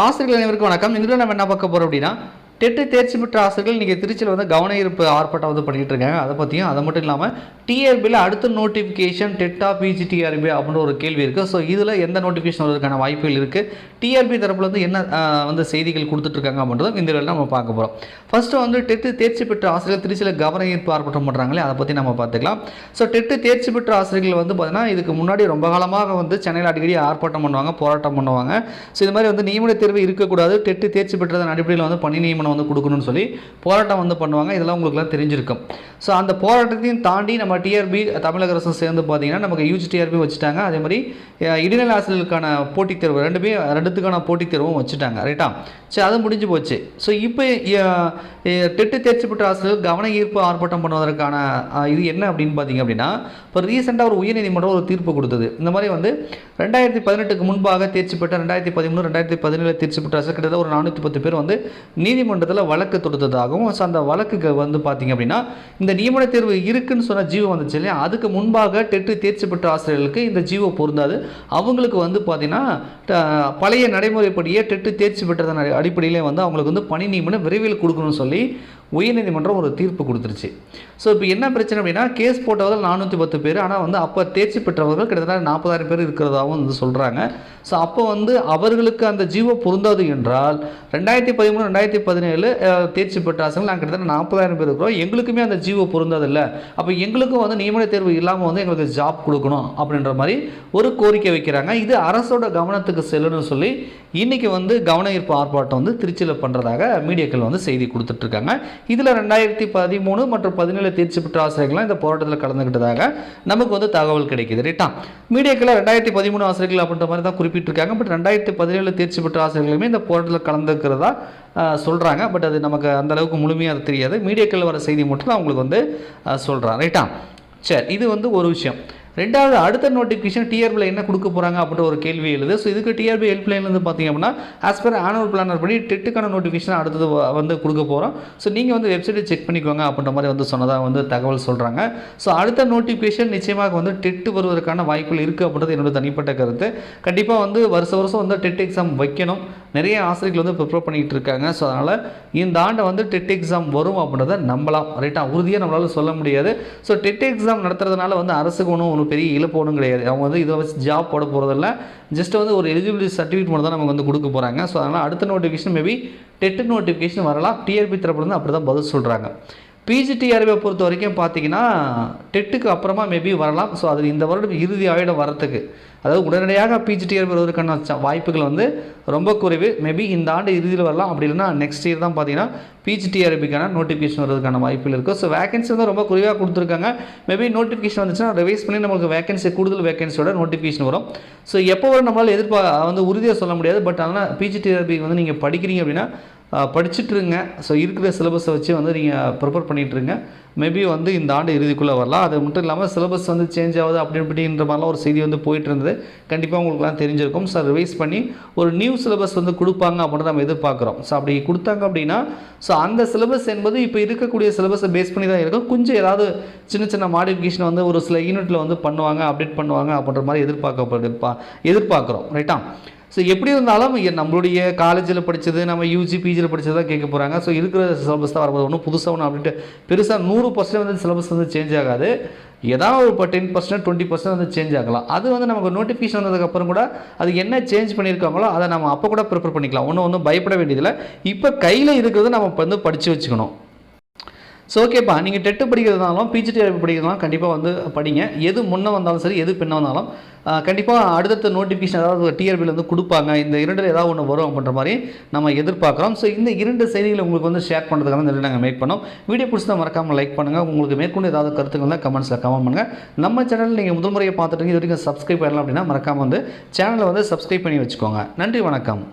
ஆசிரியர்கள் அனைவருக்கும் வணக்கம். இதில் நம்ம என்ன பார்க்க போகிறோம் அப்படின்னா டெட்டு தேர்ச்சி பெற்ற ஆசிரியர்கள் நீங்கள் திருச்சியில் வந்து கவன ஈர்ப்பு ஆர்ப்பாட்டம் வந்து பண்ணிகிட்டு இருக்காங்க. அதை பற்றியும் அது மட்டும் இல்லாமல் டிஆர்பியில் அடுத்த நோட்டிஃபிகேஷன் டெட்டா பிஜி டிஆர்பி அப்படின்ற ஒரு கேள்வி இருக்குது ஸோ இதில் எந்த நோட்டிஃபிகேஷன் வருவதற்கான வாய்ப்புகள் இருக்குது டிஆர்பி தரப்பில் வந்து என்ன வந்து செய்திகள் கொடுத்துட்ருக்காங்க அப்படின்றதும் இந்த வேலை நம்ம பார்க்க போகிறோம் ஃபஸ்ட்டு வந்து டெட்டு தேர்ச்சி பெற்ற ஆசிரியர்கள் திருச்சியில் கவன ஈர்ப்பு ஆர்ப்பாட்டம் பண்ணுறாங்களே அதை பற்றி நம்ம பார்த்துக்கலாம். ஸோ டெட்டு தேர்ச்சி பெற்ற ஆசிரியர்கள் வந்து பார்த்தீங்கன்னா இதுக்கு முன்னாடி ரொம்ப காலமாக வந்து சென்னையில் அடிக்கடி ஆர்ப்பாட்டம் பண்ணுவாங்க போராட்டம் பண்ணுவாங்க. ஸோ இது மாதிரி வந்து நியமன தேர்வு இருக்கக்கூடாது. டெட்டு தேர்ச்சி பெற்றதன் அடிப்படையில் வந்து பணி நியமனம் வந்து கொடுக்கணும்னு சொல்லி போராட்டம் வந்து பண்ணுவாங்க. இதெல்லாம் உங்களுக்குலாம் தெரிஞ்சிருக்கும். ஸோ அந்த போராட்டத்தையும் தாண்டி நம்ம டிஆர்பி தமிழக அரசு சேர்ந்து பார்த்தீங்கன்னா நமக்கு யூஜி டிஆர்பி வச்சுட்டாங்க. அதே மாதிரி இடைநிலை ஆசிரியர்களுக்கான போட்டித் தேர்வு ரெண்டுமே ரெண்டுத்துக்கான போட்டித் தேர்வும் வச்சுட்டாங்க. ரைட்டா சரி அது முடிஞ்சு போச்சு. ஸோ இப்போ டெட்டு தேர்ச்சி பெற்ற ஆசிரியர்கள் கவன ஈர்ப்பு ஆர்ப்பாட்டம் பண்ணுவதற்கான இது என்ன அப்படின்னு பார்த்தீங்க அப்படின்னா இப்போ ரீசெண்டாக ஒரு உயர்நீதிமன்றம் ஒரு தீர்ப்பு கொடுத்தது. இந்த மாதிரி வந்து ரெண்டாயிரத்தி பதினெட்டுக்கு முன்பாக தேர்ச்சி பெற்ற ரெண்டாயிரத்தி பதிமூணு ரெண்டாயிரத்தி பதினேழு தேர்ச்சி பெற்ற ஆசிரியர் கிட்டத்தட்ட ஒரு நானூற்றி பத்து பேர் வந்து நீதிமன்ற நீதிமன்றத்தில் வழக்கு தொடுத்ததாகவும் ஸோ அந்த வழக்குக்கு வந்து பார்த்தீங்க அப்படின்னா இந்த நியமன தேர்வு இருக்குன்னு சொன்ன ஜீவோ வந்துச்சு இல்லையா? அதுக்கு முன்பாக டெட்டு தேர்ச்சி பெற்ற ஆசிரியர்களுக்கு இந்த ஜீவோ பொருந்தாது. அவங்களுக்கு வந்து பார்த்தீங்கன்னா பழைய நடைமுறைப்படியே டெட்டு தேர்ச்சி பெற்றதன் அடிப்படையிலே வந்து அவங்களுக்கு வந்து பணி நியமனம் விரைவில் கொடுக்கணும்னு சொல்லி உயர்நீதிமன்றம் ஒரு தீர்ப்பு கொடுத்துருச்சு. ஸோ இப்போ என்ன பிரச்சனை அப்படின்னா கேஸ் போட்டவர்கள் நானூற்றி பத்து பேர் ஆனால் வந்து அப்போ தேர்ச்சி பெற்றவர்கள் கிட்டத்தட்ட நாற்பதாயிரம் பேர் இருக்கிறதாகவும் வந்து சொல்கிறாங்க ஸோ அப்போ வந்து அவர்களுக்கு அந்த ஜீவோ பொருந்தாது என்றால் ரெண்டாயிரத்தி பதிமூணு ரெண்டாயிரத்தி பதினேழு தேர்ச்சி பெற்ற ஆசிரியர்கள் நாங்கள் கிட்டத்தட்ட நாற்பதாயிரம் பேர் இருக்கிறோம். எங்களுக்குமே அந்த ஜீவோ பொருந்தாது இல்லை அப்போ எங்களுக்கும் வந்து நியமன தேர்வு இல்லாமல் வந்து எங்களுக்கு ஜாப் கொடுக்கணும் அப்படின்ற மாதிரி ஒரு கோரிக்கை வைக்கிறாங்க. இது அரசோட கவனத்துக்கு செல்லணும்னு சொல்லி இன்றைக்கி வந்து கவன ஈர்ப்பு ஆர்ப்பாட்டம் வந்து திருச்சியில் பண்ணுறதாக மீடியாக்கள் வந்து செய்தி கொடுத்துட்ருக்காங்க இதில் ரெண்டாயிரத்தி பதிமூணு மற்றும் பதினேழு தேர்ச்சி பெற்ற ஆசிரியர்கள்லாம் இந்த போராட்டத்தில் கலந்துக்கிட்டதாக நமக்கு வந்து தகவல் கிடைக்குது ரைட்டா? மீடியாக்களில் ரெண்டாயிரத்தி பதிமூணு ஆசிரியர்கள் அப்படின்ற மாதிரி தான் குறிப்பிட்டிருக்காங்க. பட் ரெண்டாயிரத்தி பதினேழு தேர்ச்சி பெற்ற ஆசிரியர்களுமே இந்த போராட்டத்தில் கலந்துக்கிறதா சொல்கிறாங்க பட் அது நமக்கு அந்தளவுக்கு முழுமையாக அது தெரியாது. மீடியாக்களில் வர செய்தி மட்டும் தான் அவங்களுக்கு வந்து சொல்கிறான் ரைட்டா? சரி இது வந்து ஒரு விஷயம். ரெண்டாவது அடுத்த நோட்டிஃபிகேஷன் டிஆர்பியில் என்ன கொடுக்க போகிறாங்க அப்படின்ற ஒரு கேள்வி எழுது. ஸோ இதுக்கு டிஆர்பி ஹெல்ப்லைன்லேருந்து பார்த்தீங்க அப்படின்னா ஆஸ் பர் ஆனுவல் பிளானர் படி டெட்டுக்கான நோட்டிஃபிகேஷன் அடுத்தது வந்து கொடுக்க போகிறோம் ஸோ நீங்கள் வந்து வெப்சைட்டை செக் பண்ணிக்கோங்க அப்படின்ற மாதிரி வந்து சொன்னதாக வந்து தகவல் சொல்கிறாங்க ஸோ அடுத்த நோட்டிஃபிகேஷன் நிச்சயமாக வந்து டெட்டு வருவதற்கான வாய்ப்புகள் இருக்குது அப்படின்றது என்னோட தனிப்பட்ட கருத்து. கண்டிப்பாக வந்து வருஷ வருஷம் வந்து டெட் எக்ஸாம் வைக்கணும். நிறைய ஆசிரியர்கள் வந்து ப்ரிப்பேர் பண்ணிகிட்டு இருக்காங்க. ஸோ அதனால் இந்த ஆண்டு வந்து டெட் எக்ஸாம் வரும் அப்படின்றத நம்பலாம். ரைட்டாக உறுதியாக நம்மளால் சொல்ல முடியாது. ஸோ டெட் எக்ஸாம் நடத்துறதுனால வந்து அரசுக்கு ஒன்றும் ஒன்றும் பெரிய இழப்பு ஒன்றும் கிடையாது. அவங்க வந்து இதை வச்சு ஜாப் போட போகிறதில்ல ஜஸ்ட் வந்து ஒரு எலிஜிபிலிட்டி சர்டிஃபிகேட் மட்டும் தான் நமக்கு வந்து கொடுக்க போகிறாங்க ஸோ அதனால் அடுத்த நோட்டிஃபிகேஷன் மேபி டெட்டு நோட்டிஃபிகேஷன் வரலாம். டிஆர்பி தரப்புலேருந்து அப்படி தான் பதில் சொல்கிறாங்க பிஜிடிஆர்பியை பொறுத்த வரைக்கும் பார்த்தீங்கன்னா டெட்டுக்கு அப்புறமா மேபி வரலாம். ஸோ அது இந்த வருடம் இறுதி ஆயிடம் வரத்துக்கு அதாவது உடனடியாக பிஜிடிஆர்பி வருவதற்கான வாய்ப்புகள் வந்து ரொம்ப குறைவு. மேபி இந்த ஆண்டு இறுதியில் வரலாம். அப்படி இல்லைன்னா நெக்ஸ்ட் இயர் தான் பார்த்தீங்கன்னா பிஜிடிஆர்பிக்கான நோட்டிஃபிகேஷன் வரதுக்கான வாய்ப்புகள் இருக்குது ஸோ வேகன்சி வந்து ரொம்ப குறைவாக கொடுத்துருக்காங்க. மேபி நோட்டிஃபிகேஷன் வந்துச்சுன்னா ரிவைஸ் பண்ணி நம்மளுக்கு வேகன்சி கூடுதல் வேகன்சியோட நோட்டிஃபிகேஷன் வரும். ஸோ எப்போ வரும் நம்மளால் எதிர்பா வந்து உறுதியாக சொல்ல முடியாது. பட் ஆனால் பிஜிடிஆர்பி வந்து நீங்கள் படிக்கிறீங்க அப்படின்னா படிச்சுட்ருங்க ஸோ இருக்கிற சிலபஸை வச்சு வந்து நீங்கள் ப்ரிப்பேர் பண்ணிகிட்ருங்க மேபி வந்து இந்த ஆண்டு இறுதிக்குள்ளே வரலாம். அது மட்டும் இல்லாமல் சிலபஸ் வந்து சேஞ்ச் ஆகுது அப்படி இப்படின்ற மாதிரிலாம் ஒரு செய்தி வந்து போயிட்டு இருந்தது கண்டிப்பாக உங்களுக்குலாம் தெரிஞ்சிருக்கும் ஸோ ரிவைஸ் பண்ணி ஒரு நியூ சிலபஸ் வந்து கொடுப்பாங்க அப்படின்னு நம்ம எதிர்பார்க்குறோம். ஸோ அப்படி கொடுத்தாங்க அப்படின்னா ஸோ அந்த சிலபஸ் என்பது இப்போ இருக்கக்கூடிய சிலபஸை பேஸ் பண்ணி தான் இருக்கும். கொஞ்சம் ஏதாவது சின்ன சின்ன மாடிஃபிகேஷன் வந்து ஒரு சில யூனிட்டில் வந்து பண்ணுவாங்க அப்டேட் பண்ணுவாங்க அப்படின்ற மாதிரி எதிர்பார்க்கப்படுது எதிர்பார்க்குறோம். ரைட்டா ஸோ எப்படி இருந்தாலும் நம்மளுடைய காலேஜில் படித்தது நம்ம யூஜி பிஜியில் படித்தது தான் கேட்க போகிறாங்க ஸோ இருக்கிற சிலபஸ் தான் வரப்போது ஒன்றும் புதுசாக ஒன்று அப்படின்ட்டு பெருசாக நூறு பர்சன்ட் வந்து சிலபஸ் வந்து சேஞ்ச் ஆகாது. ஏதாவது ஒரு இப்போ டென் பர்சன்ட் டுவெண்ட்டி பர்சன்ட் வந்து சேஞ்ச் ஆகலாம். அது வந்து நமக்கு நோட்டிஃபிகேஷன் வந்ததுக்கப்புறம் கூட அது என்ன சேஞ்ச் பண்ணியிருக்காங்களோ அதை நம்ம அப்போ கூட ப்ரிப்பேர் பண்ணிக்கலாம். ஒன்றும் ஒன்றும் பயப்பட வேண்டியதில்லை. இப்போ கையில் இருக்கிறத நம்ம வந்து படித்து வச்சுக்கணும். ஸோ ஓகேப்பா நீங்கள் டெட்டு படிக்கிறதுனாலும் பிஜிடிஆர்பி படிக்கிறதுனாலும் கண்டிப்பாக வந்து படிங்க. எது முன்னே வந்தாலும் சரி எது பின்ன வந்தாலும். கண்டிப்பாக அடுத்தடுத்த நோட்டிஃபிகேஷன் ஏதாவது டிஆர்பியில் வந்து கொடுப்பாங்க. இந்த இரண்டில் ஏதாவது ஒன்று வரும் அப்படின்ற மாதிரி நம்ம எதிர்பார்க்குறோம். ஸோ இந்த இரண்டு செய்திகளை உங்களுக்கு வந்து ஷேர் பண்ணுறதுக்காக இந்த நாங்கள் மேக் பண்ணோம். வீடியோ பிடிச்சதை மறக்காமல் லைக் பண்ணுங்கள் உங்களுக்கு மேற்கொண்டு ஏதாவது கருத்துக்கள் தான் கமெண்ட்ஸில் கமெண்ட் பண்ணுங்கள் நம்ம சேனல் நீங்கள் முதல் முறையை பார்த்துட்டு இது வரைக்கும் சப்ஸ்கிரைப் பண்ணலாம் அப்படின்னா மறக்காமல் வந்து சேனலை வந்து சப்ஸ்கிரைப் பண்ணி வச்சுக்கோங்க. நன்றி வணக்கம்.